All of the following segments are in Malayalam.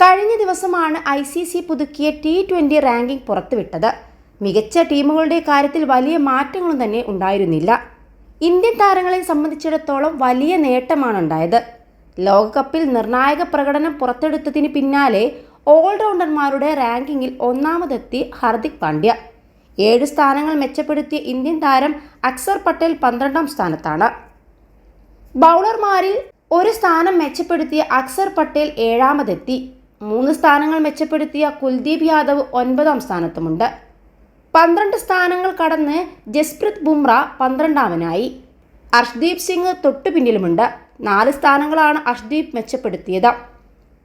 കഴിഞ്ഞ ദിവസമാണ് ഐ സി സി പുതുക്കിയ ടി ട്വന്റി റാങ്കിംഗ് പുറത്തുവിട്ടത്. മികച്ച ടീമുകളുടെ കാര്യത്തിൽ വലിയ മാറ്റങ്ങളും തന്നെ ഉണ്ടായിരുന്നില്ല. ഇന്ത്യൻ താരങ്ങളെ സംബന്ധിച്ചിടത്തോളം വലിയ നേട്ടമാണ് ഉണ്ടായത് ലോകകപ്പിൽ നിർണായക പ്രകടനം പുറത്തെടുത്തതിന് പിന്നാലെ ഓൾറൗണ്ടർമാരുടെ റാങ്കിങ്ങിൽ ഒന്നാമതെത്തി ഹർദിക് പാണ്ഡ്യ. ഏഴ് സ്ഥാനങ്ങൾ മെച്ചപ്പെടുത്തിയ ഇന്ത്യൻ താരം അക്സർ പട്ടേൽ പന്ത്രണ്ടാം സ്ഥാനത്താണ്. ബൗളർമാരിൽ ഒരു സ്ഥാനം മെച്ചപ്പെടുത്തിയ അക്സർ പട്ടേൽ ഏഴാമതെത്തി. മൂന്ന് സ്ഥാനങ്ങൾ മെച്ചപ്പെടുത്തിയ കുൽദീപ് യാദവ് ഒൻപതാം സ്ഥാനത്തുമുണ്ട്. പന്ത്രണ്ട് സ്ഥാനങ്ങൾ കടന്ന് ജസ്പ്രീത് ബുംറ പന്ത്രണ്ടാമനായി. അർഷ്ദീപ് സിംഗ് തൊട്ടു പിന്നിലുമുണ്ട്. നാല് സ്ഥാനങ്ങളാണ് അർഷ്ദീപ് മെച്ചപ്പെടുത്തിയത്.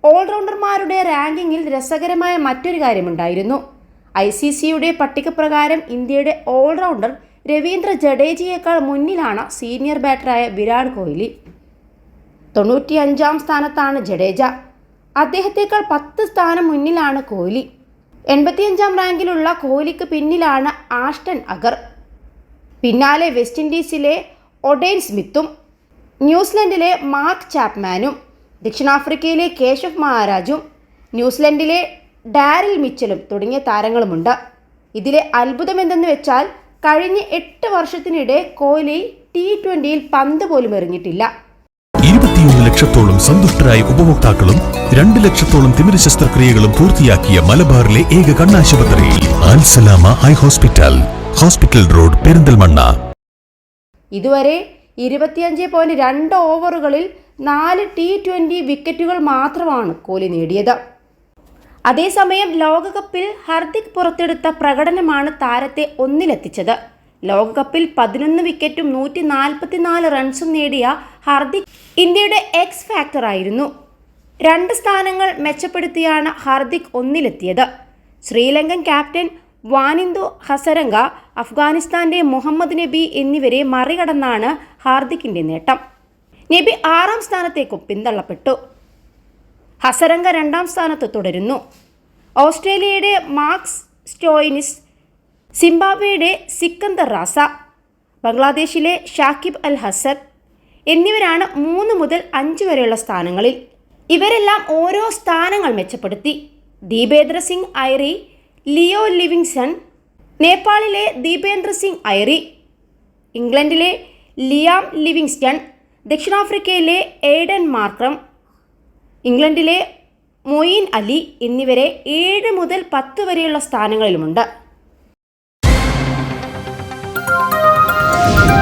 ഓൾറൗണ്ടർമാരുടെ റാങ്കിങ്ങിൽ രസകരമായ മറ്റൊരു കാര്യമുണ്ടായിരുന്നു. ഐ സി സിയുടെ പട്ടികപ്രകാരം ഇന്ത്യയുടെ ഓൾറൗണ്ടർ രവീന്ദ്ര ജഡേജയേക്കാൾ മുന്നിലാണ് സീനിയർ ബാറ്ററായ വിരാട് കോഹ്ലി. തൊണ്ണൂറ്റിയഞ്ചാം സ്ഥാനത്താണ് ജഡേജ. അദ്ദേഹത്തേക്കാൾ പത്ത് സ്ഥാനം മുന്നിലാണ് കോഹ്ലി. എൺപത്തിയഞ്ചാം റാങ്കിലുള്ള കോഹ്ലിക്ക് പിന്നിലാണ് ആഷ്ടൻ അഗർ. പിന്നാലെ വെസ്റ്റ് ഇൻഡീസിലെ ഒഡൈൻ സ്മിത്തും ന്യൂസിലൻഡിലെ മാർക്ക് ചാപ്മാനും ദക്ഷിണാഫ്രിക്കയിലെ കേശവ് മഹാരാജും ന്യൂസിലൻഡിലെ ഡാരിൽ മിച്ചലും തുടങ്ങിയ താരങ്ങളുമുണ്ട്. ഇതിലെ അത്ഭുതമെന്തെന്ന് വെച്ചാൽ കഴിഞ്ഞ എട്ട് വർഷത്തിനിടെ കോഹ്ലി ടി ട്വന്റിയിൽ പന്ത് പോലും എറിഞ്ഞിട്ടില്ല. ഇരുപത്തിയൊന്ന് ലക്ഷത്തോളം സന്തുഷ്ടരായ ഉപഭോക്താക്കളും രണ്ട് ലക്ഷത്തോളം തിമിര ശസ്ത്രക്രിയകളും പൂർത്തിയാക്കിയ മലബാറിലെ ഏക കണ്ണാശുപത്രി Alsalama eye hospital hospital road Perinthalmanna. ഇതുവരെ ഇരുപത്തിയഞ്ച് പോയിന്റ് രണ്ട് ഓവറുകളിൽ നാല് ടി ട്വന്റി വിക്കറ്റുകൾ മാത്രമാണ് കോഹ്ലി നേടിയത്. അതേസമയം ലോകകപ്പിൽ ഹർദിക് പുറത്തെടുത്ത പ്രകടനമാണ് താരത്തെ ഒന്നിലെത്തിച്ചത്. ലോകകപ്പിൽ പതിനൊന്ന് വിക്കറ്റും നൂറ്റി നാൽപ്പത്തിനാല് റൺസും നേടിയ ഹാർദിക് ഇന്ത്യയുടെ എക്സ് ഫാക്ടറായിരുന്നു രണ്ട് സ്ഥാനങ്ങൾ മെച്ചപ്പെടുത്തിയാണ് ഹാർദിക് ഒന്നിലെത്തിയത്. ശ്രീലങ്കൻ ക്യാപ്റ്റൻ വാനിന്ദു ഹസരംഗ അഫ്ഗാനിസ്ഥാന്റെ മുഹമ്മദ് നബി എന്നിവരെ മറികടന്നാണ് ഹാർദിക്കിന്റെ നേട്ടം. നബി ആറാം സ്ഥാനത്തേക്കും പിന്തള്ളപ്പെട്ടു. ഹസരംഗ രണ്ടാം സ്ഥാനത്ത് തുടരുന്നു. ഓസ്ട്രേലിയയുടെ മാർക്സ് സ്റ്റോയിനിസ് സിംബാബ്വേയുടെ സിക്കന്ദർ റാസ ബംഗ്ലാദേശിലെ ഷാക്കിബ് അൽ ഹസൻ എന്നിവരാണ് മൂന്ന് മുതൽ അഞ്ച് വരെയുള്ള സ്ഥാനങ്ങളിൽ. ഇവരെല്ലാം ഓരോ സ്ഥാനങ്ങൾ മെച്ചപ്പെടുത്തി. ദീപേന്ദ്ര സിംഗ് ഐറി ലിയോ ലിവിങ്സൺ നേപ്പാളിലെ ദീപേന്ദ്ര സിംഗ് ഐറി ഇംഗ്ലണ്ടിലെ ലിയാം ലിവിങ്സ്റ്റൺ ദക്ഷിണാഫ്രിക്കയിലെ എയ്ഡൻ മാർക്രം ഇംഗ്ലണ്ടിലെ മൊയിൻ അലി എന്നിവരെ ഏഴ് മുതൽ പത്ത് വരെയുള്ള സ്ഥാനങ്ങളിലുമുണ്ട്. Thank you.